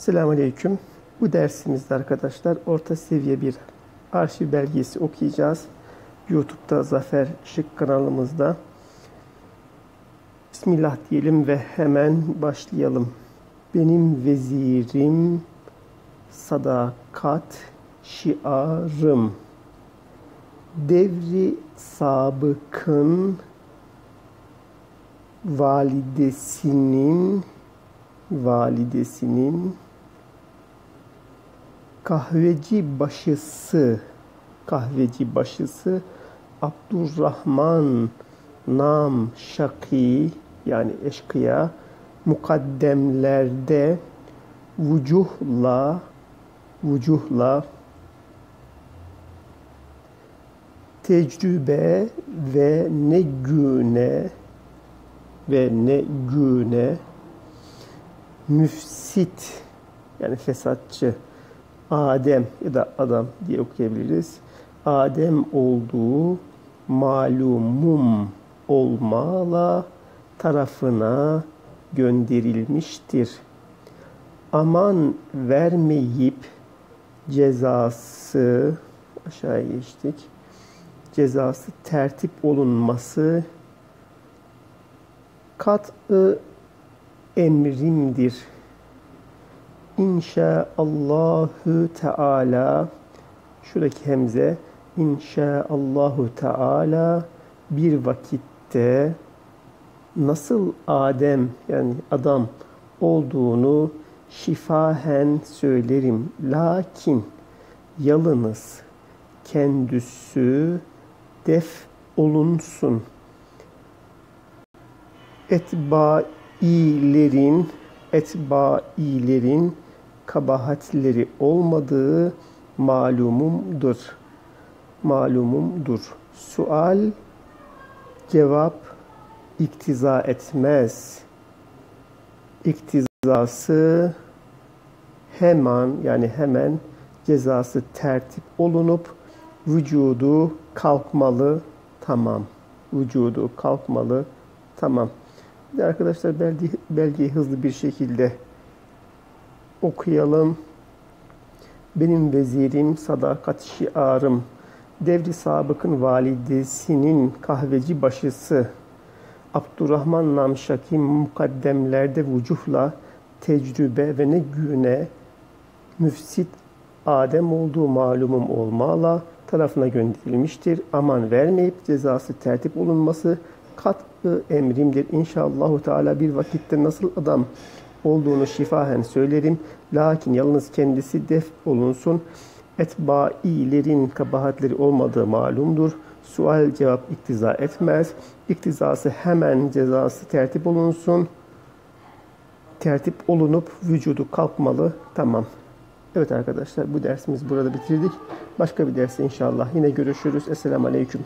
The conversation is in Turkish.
Selamun Aleyküm. Bu dersimizde arkadaşlar orta seviye bir arşiv belgesi okuyacağız. YouTube'da Zafer Şık kanalımızda. Bismillah diyelim ve hemen başlayalım. Benim vezirim sadakat şiarım. Devri sabıkın validesinin validesinin kahveci başısı kahveci başısı Abdurrahman nam şaki yani eşkıya mukaddemlerde vucuhla vucuhla tecrübe ve ne güne ve ne güne müfsit yani fesatçı Adem ya da adam diye okuyabiliriz. Adem olduğu malumum olmala tarafına gönderilmiştir. Aman vermeyip cezası aşağıya geçtik. Cezası tertip olunması kat'ı emrimdir. İnşaallahu Teala şuradaki hemze İnşaallahu Teala bir vakitte nasıl Adem yani adam olduğunu şifahen söylerim. Lakin yalınız kendisi def olunsun. Etbailerin etbailerin kabahatleri olmadığı malumumdur. Malumumdur. Sual cevap iktiza etmez. İktizası hemen yani hemen cezası tertip olunup vücudu kalkmalı tamam. Vücudu kalkmalı tamam. Bir arkadaşlar belge, belgeyi hızlı bir şekilde okuyalım. Benim vezirim sadakat şiarım. Devri sabıkın validesinin kahveci başısı. Abdurrahman Namşaki mukaddemlerde vucuhla tecrübe ve ne güne müfsit Adem olduğu malumum olmala tarafına gönderilmiştir. Aman vermeyip cezası tertip olunması kat'ı emrimdir. İnşallahu Teala bir vakitte nasıl adam olduğunu şifahen söylerim. Lakin yalnız kendisi def olunsun. Etbailerin kabahatleri olmadığı malumdur. Sual cevap iktiza etmez. İktizası hemen cezası tertip olunsun. Tertip olunup vücudu kalkmalı. Tamam. Evet arkadaşlar bu dersimiz burada bitirdik. Başka bir derste inşallah yine görüşürüz. Esselamu Aleyküm.